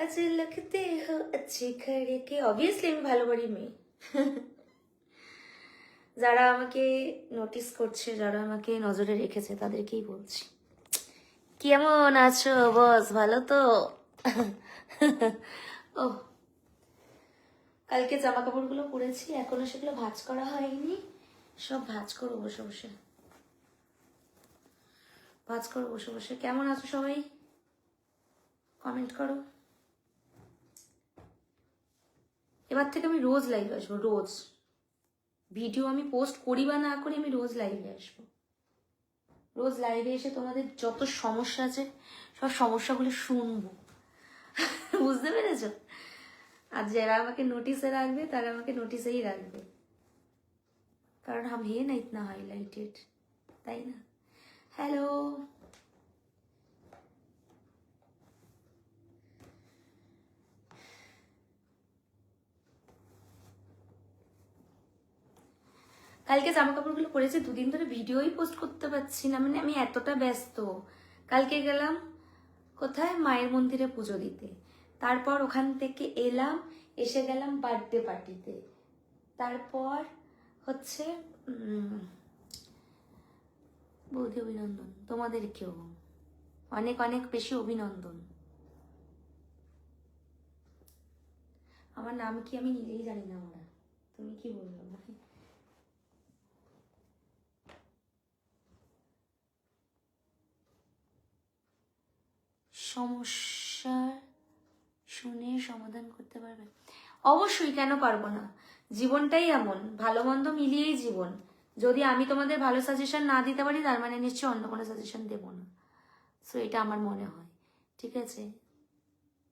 আজ লাগতে হো আচ্ছি অবভিয়াসলি আমি ভালো বাড়ি মেয়ে যারা আমাকে নোটিস করছে, যারা আমাকে নজরে রেখেছে, তাদেরকেই বলছি। কেমন আছো বস? ভালো তো? ও কালকে জামা কাপড়গুলো পরেছি, এখনও সেগুলো ভাজ করা হয়নি। সব ভাজ করো বসে বসে। ভাজ করো বসে বসে। কেমন আছো সবাই? কমেন্ট করো। এবার থেকে আমি রোজ লাইভে আসব, রোজ। ভিডিও আমি পোস্ট করি বা না করি, আমি রোজ লাইভে আসব। রোজ লাইভে এসে তোমাদের যত সমস্যা আছে, সব সমস্যাগুলো শুনব। বুঝতে পেরেছ? আর যারা আমাকে নোটিসে রাখবে, তারা আমাকে নোটিসেই রাখবে। কারণ হাম হে না ইতনা হাইলাইটেড তাই না? হ্যালো কালকে জামা কাপড়গুলো পরেছি, দুদিন ধরে ভিডিওই পোস্ট করতে পারছি না মানে আমি এতটা ব্যস্ত। কালকে গেলাম কোথায়? মায়ের মন্দিরে পুজো দিতে। তারপর ওখান থেকে এলাম, এসে গেলাম বার্থডে পার্টিতে তারপর হচ্ছে বৌদি অভিনন্দন, তোমাদেরকেও। অনেক অনেক বেশি অভিনন্দন। আমার নাম কি আমি নিজেই জানি না আমরা তুমি কি বলল আমাকে সমস্যার শুনে সমাধান করতে পারবে। অবশ্যই কেন পারব না? জীবনটাই এমন ভালো মন্দ মিলিয়েই জীবন। যদি আমি তোমাদের ভালো সাজেশন না দিতে পারি, তার মানে নিশ্চয়ই অন্য কোনো সাজেশন দেবো না। সো এটা আমার মনে হয়। ঠিক আছে?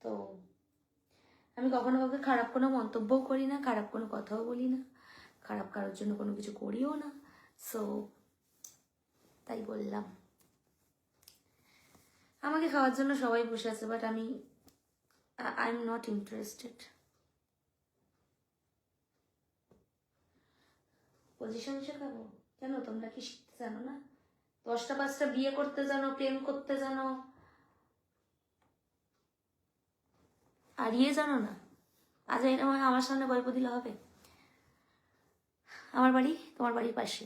তো, আমি কখনো কাউকে খারাপ কোনো মন্তব্যও করি না, খারাপ কোনো কথাও বলি না, খারাপ কারোর জন্য কোনো কিছু করিও না। সো তাই বললাম। আমাকে খাওয়ার জন্য সবাই বসে আছে বাট আমি I am not interested position শেখাবো কেন? তোমরা কি শিখতে জানো না? দশটা পাঁচটা বিয়ে করতে জানো, প্রেম করতে জানো। আর ইয়ে জানো না? আজ এরকম আমার সামনে গল্প দিলে হবে। আমার বাড়ি, তোমার বাড়ির পাশে।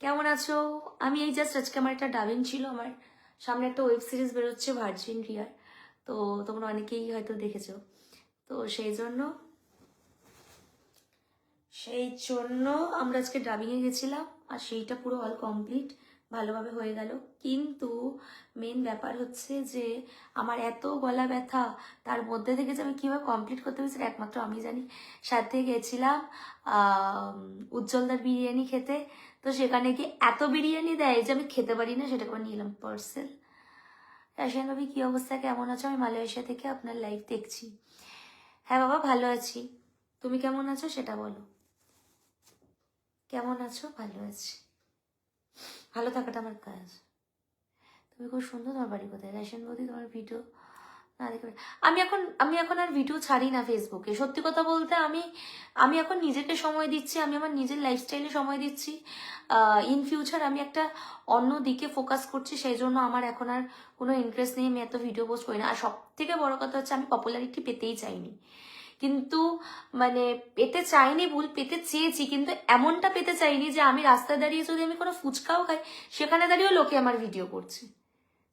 কেমন আছো? আমি এই জাস্ট আজকে আমার একটা ডাবিং ছিল, আমার সামনে একটা ওয়েব সিরিজ বেরোচ্ছে ভার্জিন রিয়ার তো তোমরা অনেকেই হয়তো দেখেছ। তো সেই জন্য সেই জন্য আমরা আজকে ড্রাবিংয়ে গেছিলাম, আর সেইটা পুরো অল কমপ্লিট ভালোভাবে হয়ে গেল। কিন্তু মেন ব্যাপার হচ্ছে যে, আমার এত গলা ব্যথা, তার মধ্যে থেকে যে আমি কীভাবে কমপ্লিট করতে পেরেছি একমাত্র আমি জানি। সাথে গেছিলাম উজ্জ্বলদার বিরিয়ানি খেতে। তো সেখানে কি এত বিরিয়ানি দেয় যে আমি খেতে পারি না সেটা করে নিলাম পার্সেল রাশিয়ান ভাবি, কি অবস্থা? কেমন আছো? আমি মালয়েশিয়া থেকে আপনার লাইভ দেখছি। হ্যাঁ বাবা, ভালো আছি। তুমি কেমন আছো সেটা বলো। কেমন আছো? ভালো আছি। ভালো থাকাটা আমার কাজ। তুমি খুব সুন্দর তোমার বাড়ি কোথায়? রেশন বৌদি তোমার ভিডিও? না, দেখে আমি এখন আমি এখন আর ভিডিও ছাড়ি না ফেসবুকে সত্যি কথা বলতে আমি আমি এখন নিজেকে সময় দিচ্ছি, আমি আমার নিজের লাইফস্টাইলে সময় দিচ্ছি। ইন ফিউচার আমি একটা অন্য দিকে ফোকাস করছি, সেই জন্য আমার এখন আর কোনো ইন্টারেস্ট নেই। আমি এত ভিডিও পোস্ট করি না। আর সব থেকে বড় কথা হচ্ছে আমি পপুলারিটি পেতেই চাইনি। কিন্তু মানে পেতে চাইনি ভুল, পেতে চেয়েছি, কিন্তু এমনটা পেতে চাইনি যে আমি রাস্তায় দাঁড়িয়ে যদি আমি কোনো ফুচকাও খাই, সেখানে দাঁড়িয়েও লোকে আমার ভিডিও করছে।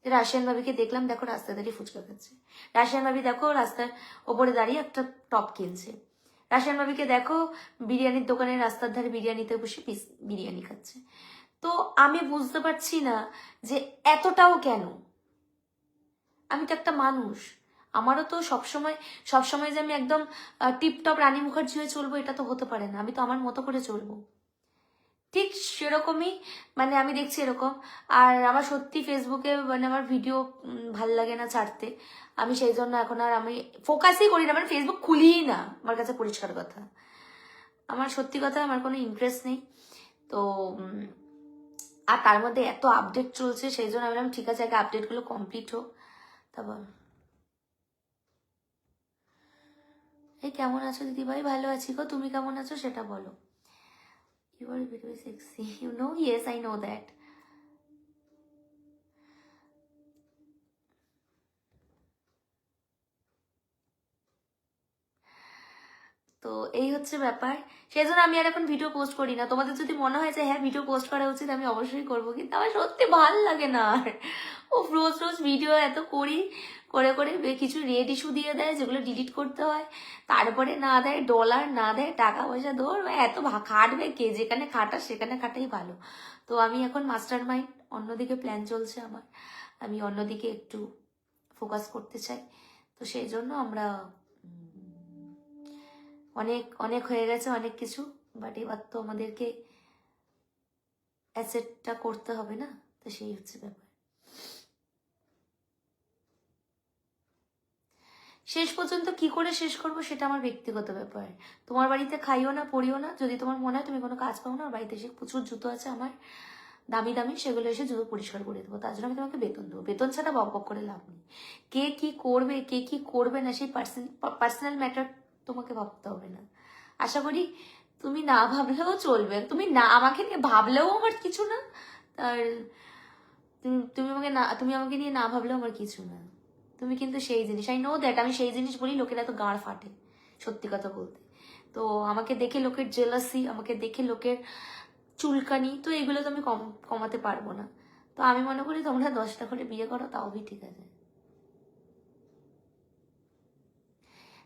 রাশিয়ান ভাবিকে দেখলাম, দেখো রাস্তায় দাঁড়িয়ে ফুচকা খাচ্ছে। রাশিয়ান ভাবি, দেখো রাস্তার ওপরে দাঁড়িয়ে একটা টপ কিনছে। রাশিয়ান ভাবিকে দেখো, বিরিয়ানির দোকানে রাস্তার ধারে বিরিয়ানিতে বসে পিস বিরিয়ানি খাচ্ছে। তো আমি বুঝতে পারছি না যে এতটাও কেন? আমি তো একটা মানুষ। আমারও তো সবসময় সবসময় যে আমি একদম টিপটপ রানী মুখার্জি হয়ে চলবো, এটা তো হতে পারে না। আমি তো আমার মতো করে চলবো। ঠিক সেরকমই মানে আমি দেখছি এরকম। আর আমার সত্যি ফেসবুকে মানে আমার ভিডিও ভালো লাগে না ছাড়তে। আমি সেই জন্য এখন আর আমি ফোকাসই করি না। মানে ফেসবুক খুলিই না, আমার কাছে পরিষ্কার কথা। আমার সত্যি কথা, আমার কোনো ইন্টারেস্ট নেই। তো আর তার মধ্যে এত আপডেট চলছে, সেই জন্য আমি ঠিক আছে, আগে আপডেটগুলো কমপ্লিট হোক। তারপর এই কেমন আছো দিদিভাই? ভালো আছি গো। তুমি কেমন আছো সেটা বলো। You are very sexy you know yes I know that তো এই হচ্ছে ব্যাপার। সেই জন্য আমি আর এখন ভিডিও পোস্ট করি না। তোমাদের যদি মনে হয় যে হ্যাঁ ভিডিও পোস্ট করা উচিত, আমি অবশ্যই করব। কিন্তু আমার সত্যি ভালো লাগে না। আর ও রোজ রোজ ভিডিও এত করি। করে করে কিছু রেড ইস্যু দিয়ে দেয় যেগুলো ডিলিট করতে হয়। তারপরে না দেয় ডলার না দেয় টাকা পয়সা, ধর এত খাটবে কে? যেখানে খাটা সেখানে খাটাই ভালো। তো আমি এখন মাস্টার মাইন্ড অন্যদিকে প্ল্যান চলছে আমার। আমি অন্যদিকে একটু ফোকাস করতে চাই। তো সেই জন্য আমরা অনেক অনেক হয়ে গেছে অনেক কিছু বাট এবার তো আমাদেরকে অ্যাসেটটা করতে হবে না? তো সেই হচ্ছে ব্যাপার। শেষ পর্যন্ত কি করে শেষ করব সেটা আমার ব্যক্তিগত ব্যাপার। তোমার বাড়িতে খাইও না, পড়িও না, যদি তোমার মনে হয় তুমি কোনো কাজ পাও না, বাড়িতে এসে প্রচুর জুতো আছে আমার, দামি দামি, সেগুলো এসে জুতো পরিষ্কার করে দেবো, তার জন্য আমি তোমাকে বেতন দেবো। বেতন ছাড়া বক করে লাভ নেই। কে কি করবে, কে কি করবে না, সেই পার্সোনাল ম্যাটার তোমাকে ভাবতে হবে না। আশা করি তুমি না ভাবলেও চলবে। তুমি না, আমাকে নিয়ে ভাবলেও আমার কিছু না, আর তুমি আমাকে না তুমি আমাকে নিয়ে না ভাবলেও আমার কিছু না। তুমি কিন্তু সেই জিনিস আই নো দ্যাট আমি সেই জিনিস বলি, লোকের এত গাঁড় ফাটে, সত্যি কথা বলতে। তো আমাকে দেখে লোকের জেলাসি আমাকে দেখে লোকের চুলকানি, তো এগুলো তো আমি কম, কমাতে পারব না। তো আমি মনে করি তোমরা দশটা করে বিয়ে করো, তাও ঠিক আছে।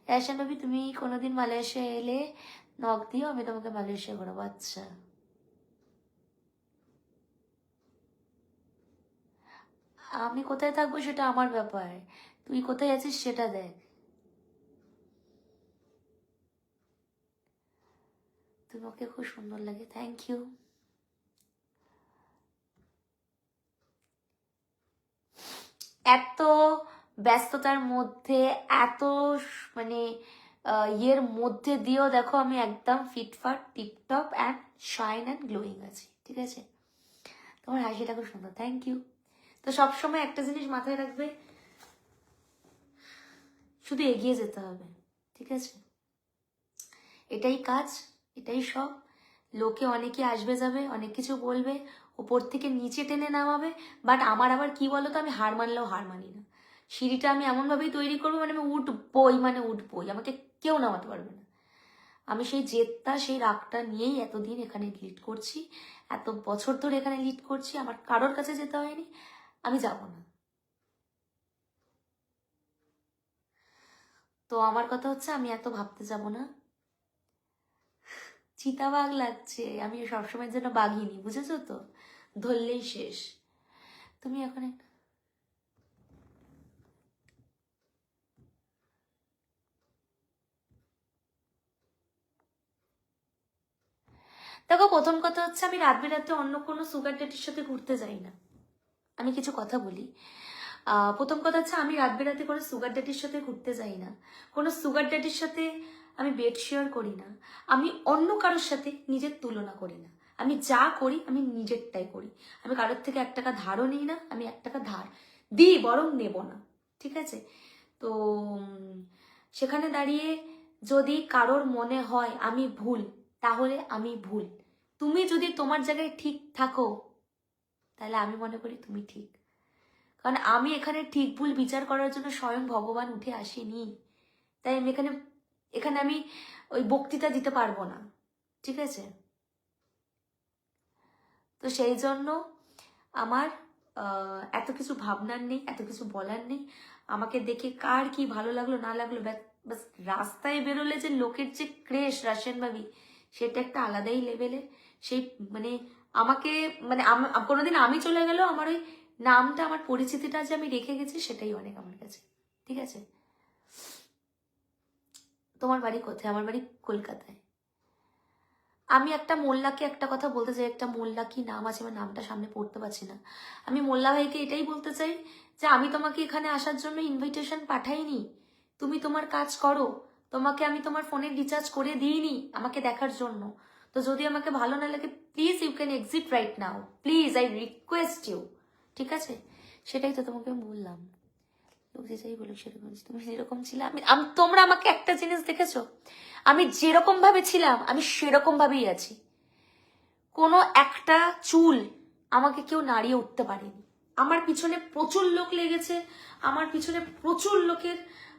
রেশন ভাবি তুমি কোনোদিন মালয়েশিয়া এলে নখ দিও, আমি তোমাকে মালয়েশিয়া ঘোরাবো আচ্ছা। আমি কোথায় থাকব সেটা আমার ব্যাপার। তুই কোথায় আছিস সেটা দেখ। তোমাকে খুব সুন্দর লাগে থ্যাংক ইউ এত ব্যস্ততার মধ্যে, এত মানে ইয়ের মধ্যে দিয়েও দেখো আমি একদম ফিটফাট tiptop and shine and glowing আছি, ঠিক আছে? তোমার হাসিটা খুব সুন্দর থ্যাংক ইউ তো সবসময় একটা জিনিস মাথায় রাখবে, শুধু এগিয়ে যেতে হবে, ঠিক আছে? এটাই কাজ, এটাই সব। লোকে অনেকে আসবে যাবে, অনেক কিছু বলবে, ওপর থেকে নিচে টেনে নামাবে বাট আমার আবার কি বলতো, আমি হার মানলেও হার মানি না। সিঁড়িটা আমি এমনভাবেই তৈরি করব মানে আমি উঠবই মানে উঠবই, আমাকে কেউ নামাতে পারবে না। আমি সেই জেদটা, সেই রাগটা নিয়েই এতদিন এখানে লিড করছি, এত বছর ধরে এখানে লিড করছি, আমার কারোর কাছে যেতে হয়নি আমি যাব না। তো আমার কথা হচ্ছে আমি এত ভাবতে যাব না। চিতাবাঘ লাগছে, আমি সবসময়ের জন্য বাঘিনি, বুঝেছ তো? ধরলেই শেষ। তুমি এখন দেখো, প্রথম কথা হচ্ছে আমি রাত বেরাতে অন্য কোনো সুগার ডেটির সাথে ঘুরতে যাই না। আমি কিছু কথা বলি। প্রথম কথা হচ্ছে আমি রাত বেরাতে কোনো সুগার ড্যাডির সাথে ঘুরতে যাই না। কোনো সুগার ড্যাডির সাথে আমি বেড শেয়ার করি না। আমি অন্য কারোর সাথে নিজের তুলনা করি না। আমি যা করি, আমি নিজেরটাই করি। আমি কারোর থেকে এক টাকা ধারও নিই না, আমি এক টাকা ধার দিই, বরং নেব না। ঠিক আছে? তো সেখানে দাঁড়িয়ে যদি কারোর মনে হয় আমি ভুল, তাহলে আমি ভুল। তুমি যদি তোমার জায়গায় ঠিক থাকো তাহলে আমি মনে করি তুমি ঠিক। কারণ আমি এখানে ঠিক ভুল বিচার করার জন্য স্বয়ং ভগবান উঠে আসেনি। তাই আমি এখানে এখানে আমি ওই বক্তৃতা দিতে পারব না। ঠিক আছে? তো সেই জন্য আমার এত কিছু ভাবনার নেই, এত কিছু বলার নেই। আমাকে দেখে কার কি ভালো লাগল, না লাগল বাস রাস্তায় বেরোলে যে লোকের যে ক্রেশ, রাশিয়ান ভাবি, সেটা একটা আলাদাই লেভেলে সেই মানে আমাকে মানে কোনোদিন আমি চলে গেলেও আমার ওই নামটা, আমার পরিচিতিটা যে আমি রেখে গেছি, সেটাই অনেক আমার কাছে। ঠিক আছে? তোমার বাড়ি কোথায়? আমার বাড়ি কলকাতায়। আমি একটা মোল্লাকে একটা কথা বলতে চাই, একটা মোল্লা কি নাম আছে, আমার নামটা সামনে পড়তে পারছি না। আমি মোল্লা ভাইকে এটাই বলতে চাই যে, আমি তোমাকে এখানে আসার জন্য ইনভিটেশন পাঠাইনি। তুমি তোমার কাজ করো। তোমাকে আমি তোমার ফোনের রিচার্জ করে দিইনি আমাকে দেখার জন্য। তো যদি আমাকে ভালো না লাগে please you can exit right now please I request you ঠিক আছে? সেটাই তো তোমাকে বললাম। লোক যে যাই বলুক। সেরকম তুমি যেরকম ছিলে, আম- তোমরা আমাকে একটা জিনিস দেখেছ? আমি যেরকম ভাবে ছিলাম, আমি সেরকম ভাবেই আছি। কোনো একটা চুল আমাকে কেউ নাড়িয়ে উঠতে পারেনি। আমার পিছনে প্রচুর লোক লেগেছে, আমার পিছনে প্রচুর লোকের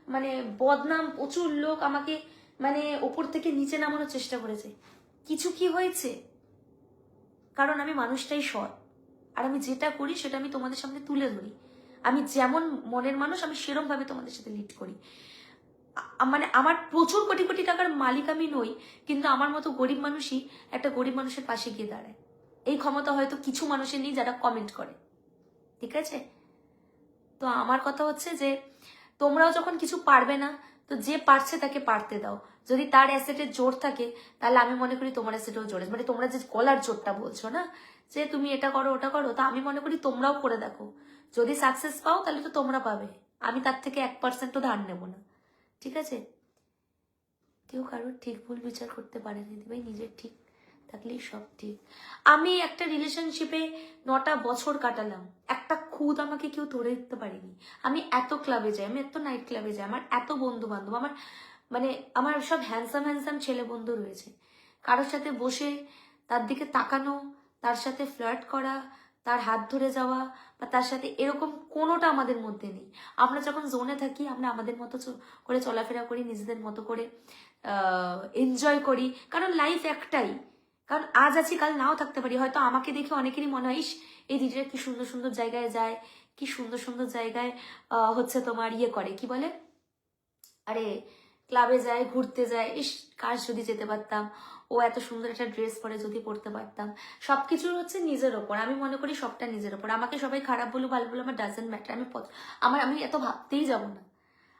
মানে বদনাম, প্রচুর লোক আমাকে মানে ওপর থেকে নিচে নামানোর চেষ্টা করেছে। কিছু কি হয়েছে? কারণ আমি মানুষটাই সৎ। আর আমি যেটা করি সেটা আমি তোমাদের সামনে তুলে ধরি। আমি যেমন মনের মানুষ, আমি সেরম ভাবে তোমাদের সাথে লিড করি। মানে আমার প্রচুর কোটি কোটি টাকার মালিক আমি নই, কিন্তু আমার মতো গরিব মানুষই একটা গরিব মানুষের পাশে গিয়ে দাঁড়ায়। এই ক্ষমতা হয়তো কিছু মানুষের নেই যারা কমেন্ট করে। ঠিক আছে? তো আমার কথা হচ্ছে যে, তোমরাও যখন কিছু পারবে না, তো যে পারছে তাকে পারতে দাও। যদি তার অ্যাসেটের জোর থাকে, তাহলে আমি মনে করি তোমার অ্যাসেটও জোর। মানে তোমরা যে গলার জোরটা বলছো না, যে তুমি এটা করো, ওটা করো, তা আমি মনে করি তোমরাও করে দেখো। যদি সাকসেস পাও, তাহলে তো তোমরা পাবে। আমি তার থেকে এক পার্সেন্টও ধার নেব না। ঠিক আছে? কেউ কারোর ঠিক ভুল বিচার করতে পারেনি ভাই নিজের ঠিক থাকলেই সব ঠিক। আমি একটা রিলেশনশিপে নটা বছর কাটালাম। একটা খুদ আমাকে কেউ ধরে দিতে পারিনি। আমি এত ক্লাবে যাই, আমি এত নাইট ক্লাবে যাই, আমার এত বন্ধু বান্ধব আমার মানে আমার সব হ্যান্ডসাম হ্যান্ডসাম ছেলে বন্ধু রয়েছে। কারোর সাথে বসে তার দিকে তাকানো তার সাথে ফ্লার্ট করা তার হাত ধরে যাওয়া বা তার সাথে এরকম কোনোটা আমাদের মধ্যে নেই। আমরা যখন জোনে থাকি আমরা আমাদের মতো করে চলাফেরা করি নিজেদের মতো করে এনজয় করি। কারণ লাইফ একটাই। কারণ আজ আছি কাল নাও থাকতে পারি। হয়তো আমাকে দেখে অনেকেরই মনে হয় "ইস, এই দিদিরা কি সুন্দর সুন্দর জায়গায় যায় কি সুন্দর সুন্দর জায়গায় হচ্ছে তোমার ইয়ে করে। কি বলে? আরে ক্লাবে যায়, ঘুরতে যায়, ইস, কার যদি যেতে পারতাম। ও এত সুন্দর একটা ড্রেস পরে যদি পরতে পারতাম। সব সবকিছু হচ্ছে নিজের ওপর। আমি মনে করি সবটা নিজের ওপর। আমাকে সবাই খারাপ বলুক, ভালো বলুক, আমার ডাজেন্ট ম্যাটার আমি আমার আমি এত ভাবতেই যাব না।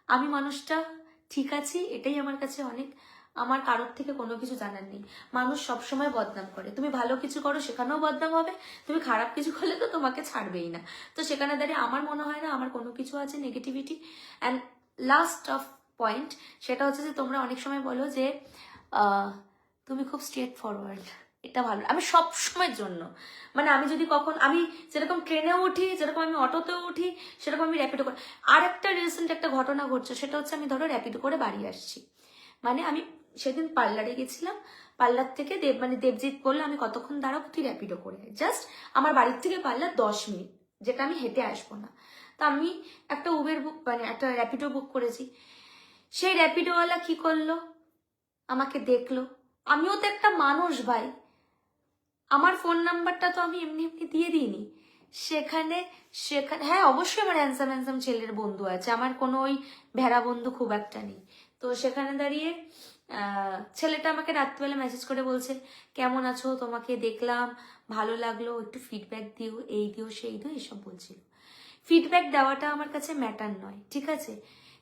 আমি মানুষটা, ঠিক আছি, এটাই আমার কাছে অনেক আমার কারোর থেকে কোনো কিছু জানার নেই। মানুষ সবসময় বদনাম করে। তুমি ভালো কিছু করো, সেখানেও বদনাম হবে। তুমি খারাপ কিছু করলে তো তোমাকে ছাড়বেই না। তো সেখানে দাঁড়িয়ে আমার মনে হয় না আমার কোনো কিছু আছে negativity and last of point সেটা হচ্ছে যে তোমরা অনেক সময় বলো যে তুমি খুব স্ট্রেট ফরওয়ার্ড এটা ভালো আমি সব সময়ের জন্য। মানে আমি যদি কখন, আমি যেরকম ট্রেনেও উঠি, যেরকম আমি অটোতেও উঠি, সেরকম আমি র্যাপিডো করে আর একটা রিসেন্ট একটা ঘটনা ঘটছে, সেটা হচ্ছে আমি ধরো র্যাপিডো করে বাড়ি আসছি। মানে আমি সেদিন পার্লারে গেছিলাম, পার্লার থেকে দেব মানে দেবজিৎ বলল, আমি কতক্ষণ দাঁড়াবো, তুই র্যাপিডো করে জাস্ট আমার বাড়ির থেকে পার্লার দশ মিনিট, যেটা আমি হেঁটে আসব না। তা আমি একটা উবের বুক মানে একটা র্যাপিডো বুক করেছি। সেই র্যাপিডোওয়ালা কি করল? আমাকে দেখল। আমিও তো একটা মানুষ ভাই। আমার ফোন নাম্বারটা তো আমি এমনি এমনি দিয়ে দিইনি। সেখানে সেখানে হ্যাঁ অবশ্যই আমার হ্যান্সাম হ্যান্সাম ছেলের বন্ধু আছে। আমার কোনো ওই ভেড়া বন্ধু খুব একটা নেই। তো সেখানে দাঁড়িয়ে ছেলেটা আমাকে রাত্রিবেলা মেসেজ করে বলছে, কেমন আছো? তোমাকে দেখলাম। ভালো লাগল। একটু ফিডব্যাক দিও। এই দিও, সেই দিও, এসব বলছিল। ফিডব্যাক দেওয়াটা আমার কাছে ম্যাটার নয়, ঠিক আছে?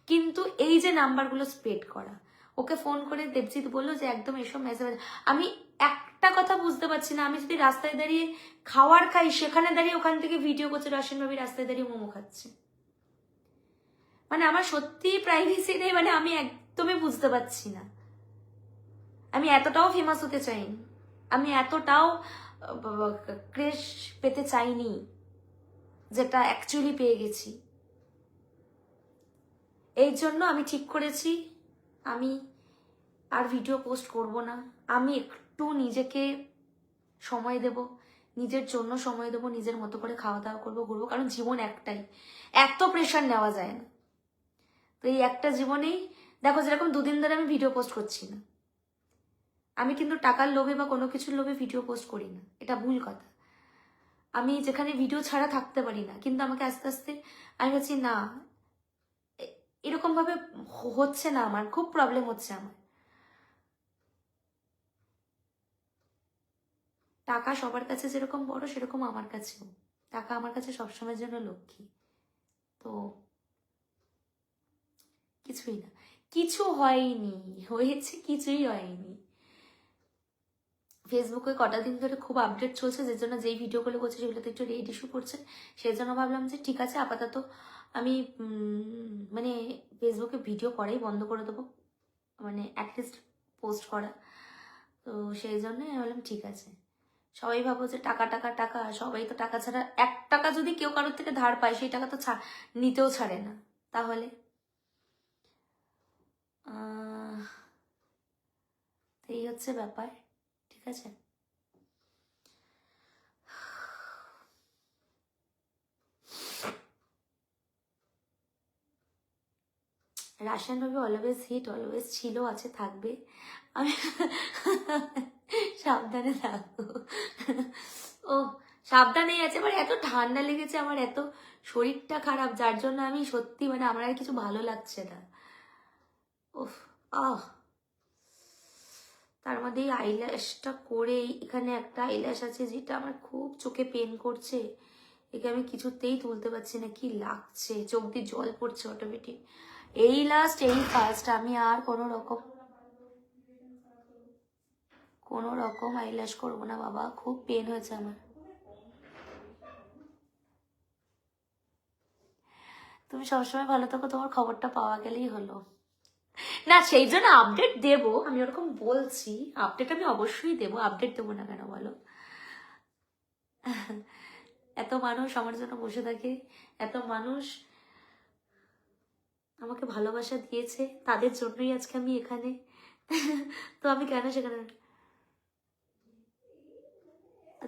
কিন্তু এই যে নাম্বারগুলো স্প্রেড করা, ওকে ফোন করে দেবজিৎ বলল যে একদম এসব মেসেজ আমি একটা কথা বুঝতে পারছি না, আমি যদি রাস্তায় দাঁড়িয়ে খাওয়ার খাই, সেখানে দাঁড়িয়ে ওখান থেকে ভিডিও করছে রাশিয়ান ভাবি রাস্তায় দাঁড়িয়ে মোমো খাচ্ছে। মানে আমার সত্যি প্রাইভেসি নেই মানে আমি একদমই বুঝতে পারছি না। আমি এতটাও ফেমাস হতে চাইনি, আমি এতটাও ক্রেশ পেতে চাইনি, যেটা অ্যাকচুয়ালি পেয়ে গেছি। এই জন্য আমি ঠিক করেছি। আমি আর ভিডিও পোস্ট করব না। আমি একটু নিজেকে সময় দেব, নিজের জন্য সময় দেবো, নিজের মতো করে খাওয়া দাওয়া করব, ঘুরবো, কারণ জীবন একটাই। এত প্রেশার নেওয়া যায় না। তো এই একটা জীবনেই, দেখো যেরকম দুদিন ধরে আমি ভিডিও পোস্ট করছি না। আমি কিন্তু টাকার লোভে বা কোনো কিছুর লোভে ভিডিও পোস্ট করি না। এটা ভুল কথা। আমি যেখানে ভিডিও ছাড়া থাকতে পারি না, কিন্তু আমাকে আস্তে আস্তে আমি ভাবছি, না এ- এরকম ভাবে হচ্ছে না আমার, খুব প্রবলেম হচ্ছে আমার। টাকা সবার কাছে যেরকম বড়, সেরকম আমার কাছেও। টাকা আমার কাছে সবসময়ের জন্য লক্ষ্মী। তো কিছুই না। কিছু হয়নি, হয়েছে, কিছুই হয়নি। ফেসবুকে কটা দিন ধরে খুব আপডেট চলছে, যে জন্য যেই ভিডিওগুলো করছে সেগুলোতে একটু রেড ইস্যু করছে। সেই জন্য ভাবলাম যে ঠিক আছে, আপাতত আমি মানে ফেসবুকে ভিডিও করাই, বন্ধ করে দেবো। মানে অ্যাটলিস্ট পোস্ট করা। তো সেই জন্য ভাবলাম ঠিক আছে। সবাই ভাবো যে টাকা টাকা টাকা, সবাই তো টাকা ছাড়া, এক টাকা যদি কেউ কারোর থেকে ধার পায়, সেই টাকা তো নিতেও ছাড়ে না। তাহলে? এই হচ্ছে ব্যাপার। ঠিক আছে? রাশিয়ান ভাবে অলওয়েজ হিট অলওয়েজ ছিল, আছে, থাকবে। আমি সাবধানে থাকব। ও সাবধানেই আছে, আমার এত ঠান্ডা লেগেছে, আমার এত শরীরটা খারাপ, যার জন্য আমি সত্যি মানে আমার আর কিছু ভালো লাগছে না। উফ আহ। তার মধ্যে এই আইল্যাশটা করে এখানে একটা আইল্যাশ আছে যেটা আমার খুব চোখে পেন করছে। একে আমি কিছুতেই তুলতে পারছি না, কি লাগছে? চোখ দিয়ে জল পড়ছে অটোমেটিক এই লাস্ট এই ফার্স্ট আমি আর কোনো রকম কোনো রকম আইল্যাশ করব না বাবা, খুব পেন হয়েছে আমার। তুমি সবসময় ভালো থাকো, তোমার খবরটা পাওয়া গেলেই হলো। না, সেই জন্য আপডেট দেবো। আমি ওরকম বলছি। আপডেট আমি অবশ্যই দেবো। আপডেট দেবো না কেন বলো? এত মানুষ আমার জন্য বসে থাকে। এত মানুষ আমাকে ভালোবাসা দিয়েছে। তাদের জন্যই আজকে আমি এখানে। তো আমি কেন সেখানে?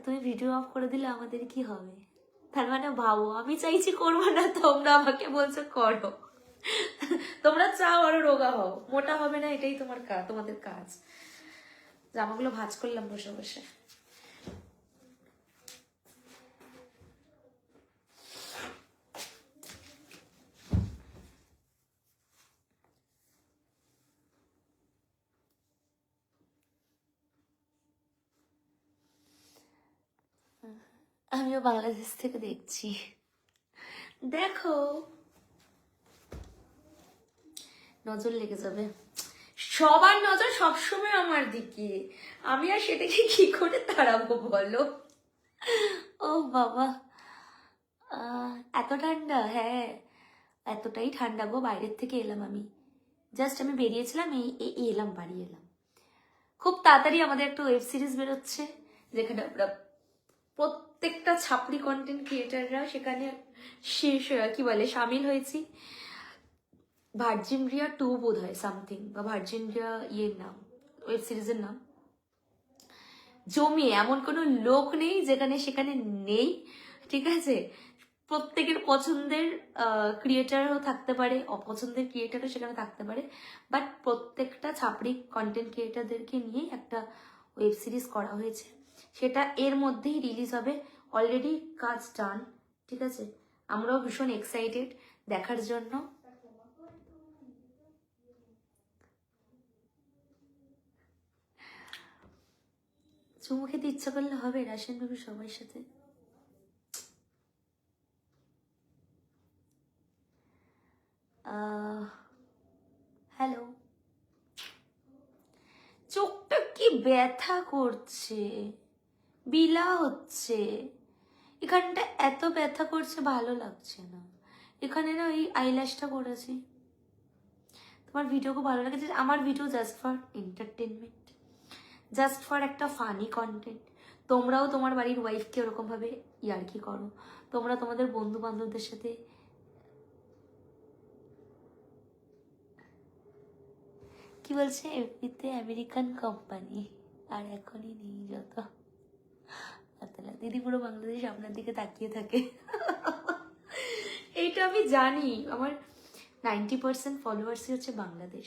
তুমি ভিডিও অফ করে দিলে আমাদের কি হবে? তার মানে ভাবো, আমি চাইছি করব না, তোমরা আমাকে বলছো করো। তোমরা চাও আরও রোগা হও। মোটা হবে না এটাই তোমার কাজ তোমাদের কাজ। জামাগুলো ভাজ করলাম বসে বসে। আমিও বাংলাদেশ থেকে দেখছি। দেখো। নজর লেগে যাবে। সবার নজর সবসময় আমার দিকে। আমি আর সেটাকে কি করে তাড়াবো বলো? ও বাবা। এত ঠান্ডা? হ্যাঁ। এতটাই ঠান্ডা গো, বাইরের থেকে এলাম আমি। জাস্ট আমি বেরিয়েছিলাম, এই এলাম, বাড়ি এলাম। খুব তাড়াতাড়ি আমাদের একটা ওয়েব সিরিজ বেরোচ্ছে, যেখানে আমরা প্রত্যেকটা ছাপড়ি কন্টেন্ট ক্রিয়েটাররা সেখানে শেষ কি বলে, সামিল হয়েছি। ভার্জিন রিয়া টু বোধ হয় সামথিং বা ভার্জিন রিয়া ইয়ের নাম ওয়েব সিরিজের নাম। জমিয়ে এমন কোনো লোক নেই যেখানে সেখানে নেই, ঠিক আছে? প্রত্যেকের পছন্দের ক্রিয়েটারও থাকতে পারে, অপছন্দের ক্রিয়েটারও সেখানে থাকতে পারে বাট প্রত্যেকটা ছাপড়ি কন্টেন্ট ক্রিয়েটারদেরকে নিয়ে একটা ওয়েব সিরিজ করা হয়েছে। সেটা এর মধ্যেই রিলিজ হবে অলরেডি কাজ ডান ঠিক আছে? আমরাও ভীষণ এক্সাইটেড দেখার জন্য। চুমু খেতে ইচ্ছা করলে হবে রাশিয়ান বাবু সবার সাথে। হ্যালো। চোখটা কি ব্যথা করছে? বিলা হচ্ছে। এখানটা এত ব্যথা করছে, ভালো লাগছে না। এখানে না ওই আইল্যাশটা করেছি। তোমার ভিডিও খুব ভালো লেগেছে। আমার video just for entertainment just for একটা ফানি কন্টেন্ট তোমরাও তোমার বাড়ির ওয়াইফকে ওরকমভাবে ইয়ার্কি করো। তোমরা তোমাদের বন্ধু বান্ধবদের সাথে কি বলছে? এফবিতে আমেরিকান কোম্পানি আর এখনই নেই যত। আতলা দিদি পুরো বাংলাদেশ আপনার দিকে তাকিয়ে থাকে। এইটা আমি জানি। আমার নাইনটি পার্সেন্ট ফলোয়ার্সই হচ্ছে বাংলাদেশ।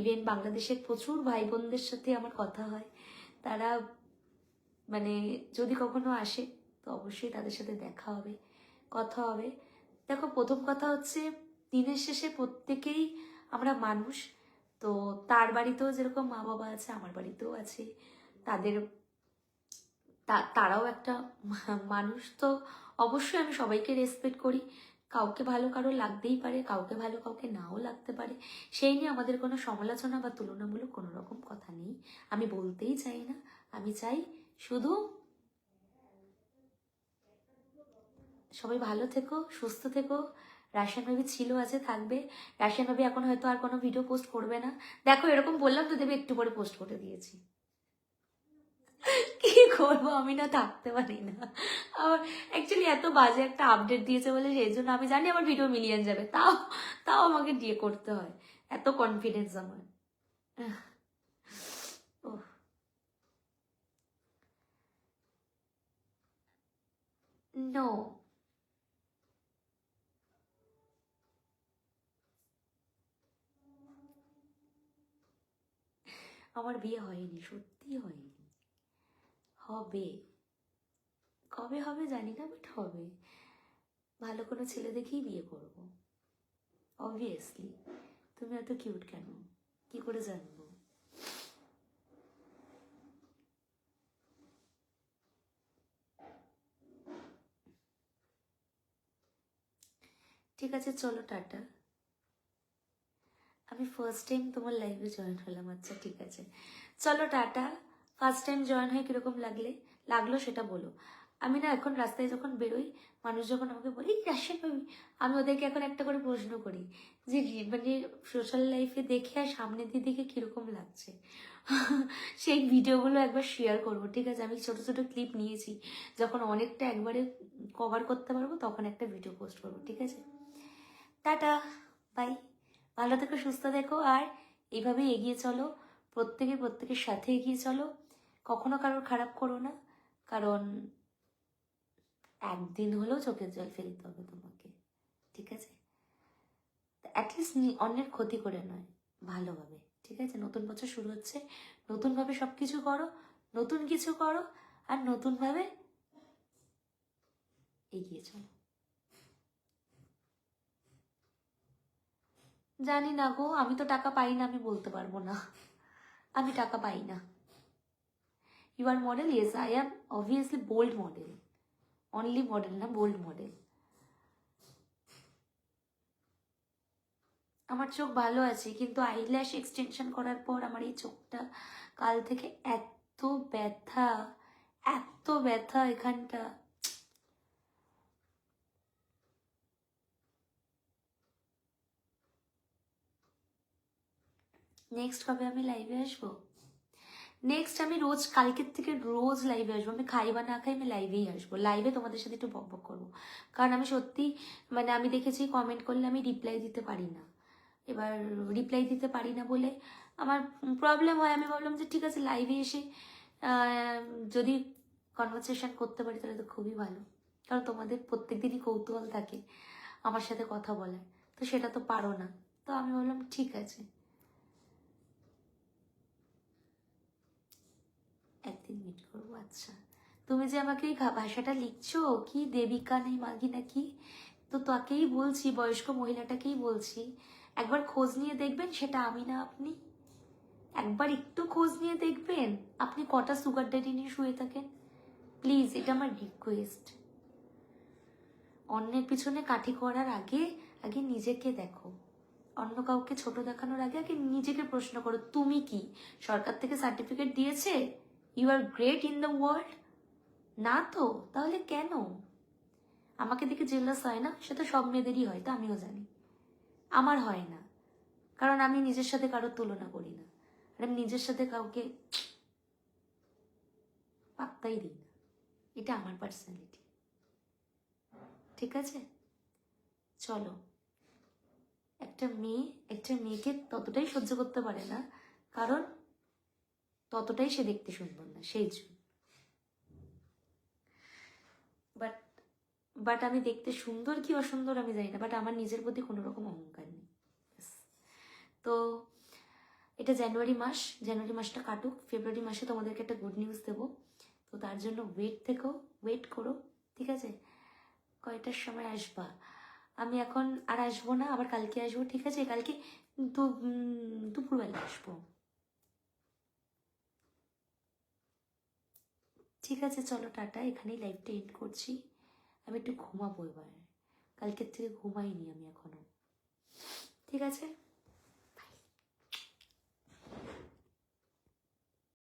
ইভেন বাংলাদেশের প্রচুর ভাই বোনদের সাথে আমার কথা হয়। তারা মানে যদি কখনো আসে, তো অবশ্যই তাদের সাথে দেখা হবে, কথা হবে। দেখো, প্রথম কথা হচ্ছে, দিনের শেষে প্রত্যেকেই আমরা মানুষ। তো তার বাড়িতেও যেরকম মা বাবা আছে, আমার বাড়িতেও আছে। তাদের তারাও একটা মানুষ। তো অবশ্যই আমি সবাইকে রেসপেক্ট করি। কাউকে ভালো কারও লাগতেই পারে, কাউকে ভালো কাউকে নাও লাগতে পারে। সেই নিয়ে আমাদের কোনো সমালোচনা বা তুলনামূলক কোনো রকম কথা নেই। আমি বলতেই চাই না। আমি চাই শুধু সবাই ভালো থেকো, সুস্থ থেকো। রাশিয়ান ভাবি ছিল, আছে, থাকবে। রাশিয়ান ভাবি এখন হয়তো আর কোনো ভিডিও পোস্ট করবে না। দেখো, এরকম বললাম তো দেবে, একটু পরে পোস্ট করে দিয়েছি। করব আমি না, থাকতে পারি না। আমার অ্যাকচুয়ালি এত বাজে একটা আপডেট দিয়েছে বলে, সেই জন্য আমি জানি আমার ভিডিও মিলিয়ে যাবে। তাও তাও আমাকে দিয়ে করতে হয়। এত কনফিডেন্স আমার। নো আমার বিয়ে হয়নি, সত্যি হয়নি। হবে। কবে হবে জানি না বাট হবে। ভালো কোনো ছেলে দেখেই বিয়ে করব। অবভিয়াসলি তুমি এত কিউট কেন? কি করে জানব? ঠিক আছে, চলো, টাটা। আমি ফার্স্ট টাইম তোমার লাইভে জয়েন হলাম আচ্ছা ঠিক আছে। চলো, টাটা। ফার্স্ট টাইম জয়েন হয়ে কীরকম লাগলে? লাগল সেটা বলো। আমি না এখন রাস্তায় যখন বেরোই, মানুষ যখন আমাকে বলে, এই রাশিয়ান ভাবি আমি ওদেরকে এখন একটা করে প্রশ্ন করি, যে মানে সোশ্যাল লাইফে দেখে আর সামনে দিয়ে দেখে কীরকম লাগছে? সেই ভিডিওগুলো একবার শেয়ার করব, ঠিক আছে? আমি ছোট ছোট ক্লিপ নিয়েছি, যখন অনেকটা একবারে কভার করতে পারব, তখন একটা ভিডিও পোস্ট করব, ঠিক আছে? টাটা বাই ভালো থেকো, সুস্থ দেখো আর এইভাবেই এগিয়ে চলো, প্রত্যেকে প্রত্যেকের সাথে এগিয়ে চলো। কখনো কারোর খারাপ করো না, কারণ একদিন হলেও চোখের জল ফেলতে হবে তোমাকে, ঠিক আছে? অ্যাটলিস্ট অন্যের ক্ষতি করে নয়, ভালোভাবে, ঠিক আছে? নতুন বছর শুরু হচ্ছে, নতুনভাবে সব কিছু করো, নতুন কিছু করো, আর নতুনভাবে এগিয়ে চলো। জানি না গো, আমি তো টাকা পাই না, আমি বলতে পারব না। আমি টাকা পাই না। You are model yes I am obviously bold model only model না বোল্ড মডেল আমার চোখ ভালো আছে, কিন্তু আইল্যাশ এক্সটেনশন করার পর আমার এই চোখটা কাল থেকে এত ব্যথা এত ব্যথা এখানটা। নেক্সট কবে আমি লাইভে আসব? নেক্সট আমি রোজ, কালকের থেকে রোজ লাইভে আসব। আমি খাই বা না খাই আমি লাইভেই আসব। লাইভে তোমাদের সাথে একটু বক বক করব। কারণ আমি সত্যি মানে আমি দেখেছি কমেন্ট করলে আমি রিপ্লাই দিতে পারি না। এবার রিপ্লাই দিতে পারি না বলে আমার প্রবলেম হয়। আমি ভাবলাম যে ঠিক আছে লাইভে এসে যদি কনভারসেশন করতে পারি তাহলে তো খুবই ভালো। কারণ তোমাদের প্রত্যেক দিনই কৌতূহল থাকে আমার সাথে কথা বলার। তো সেটা তো পারো না। তো আমি বললাম ঠিক আছে। একদিন মিট করব আচ্ছা। তুমি যে আমাকে এই ভাষাটা লিখছো, কি দেবিকা নেই মাগি নাকি? তো তাকেই বলছি, বয়স্ক মহিলাটাকেই বলছি। একবার খোঁজ নিয়ে দেখবেন সেটা আমি না আপনি। একবার একটু খোঁজ নিয়ে দেখবেন, আপনি কটা সুগার ড্যাডি নিয়ে শুয়ে থাকেন। প্লিজ এটা আমার রিকোয়েস্ট অন্যের পিছনে কাঠি করার আগে আগে নিজেকে দেখো। অন্য কাউকে ছোট দেখানোর আগে আগে নিজেকে প্রশ্ন করো, তুমি কি? সরকার থেকে সার্টিফিকেট দিয়েছে? You are great in the world না তো, তাহলে কেন? আমাকে দেখে জেলাস হয় না? সেটা সব মেয়েদেরই হয়, তা আমিও জানি। আমার হয় না, কারণ আমি নিজের সাথে কারোর তুলনা করি না। আর আমি নিজের সাথে কাউকে পাত্তাই দিই না। এটা আমার পার্সোনালিটি ঠিক আছে? চলো। একটা মেয়ে, একটা মেয়েকে ততটাই সহ্য করতে পারে না, কারণ ততটাই সে দেখতে সুন্দর না, সেই জন্য। বাট বাট আমি দেখতে সুন্দর কি অসুন্দর আমি জানি না বাট আমার নিজের প্রতি কোনো রকম অহংকার নেই। তো, এটা জানুয়ারি মাস, জানুয়ারি মাসটা কাটুক, ফেব্রুয়ারি মাসে তোমাদেরকে একটা গুড নিউজ দেবো। তো তার জন্য ওয়েট থেকো ওয়েট করো, ঠিক আছে? কয়টার সময় আসবা? আমি এখন আর আসব না, আবার কালকে আসব, ঠিক আছে? কালকে দুপুরবেলা আসব। ঠিক আছে, চলো টাটা, এখানেই লাইফটা এন্ড করছি। আমি একটু ঘুমাবো এবার। কালকের থেকে ঘুমাইনি আমি এখনও ঠিক আছে?